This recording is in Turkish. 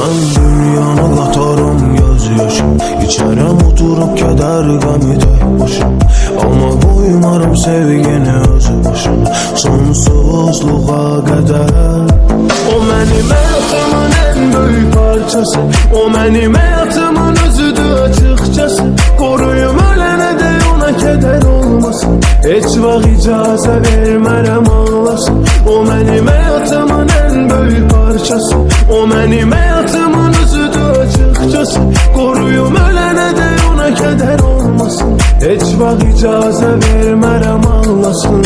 Ben dünyanı katarım gözyaşı İçerem oturup keder gami tek başım. Ama koymarım sevgini özü başım. Sonsuzluğa kadar. O benim hayatımın en büyük parçası. O benim hayatımın özüdür açıkçası. Koruyum ölene de ona keder olmasın. Hiç vaxt icazə vermərəm ağlasın. O benim hayatımın en büyük parçası O benim hayatımın özüdür açıkçası. Koruyum ölene de ona keder olmasın. Hiç vaxt icazə vermərəm ağlasın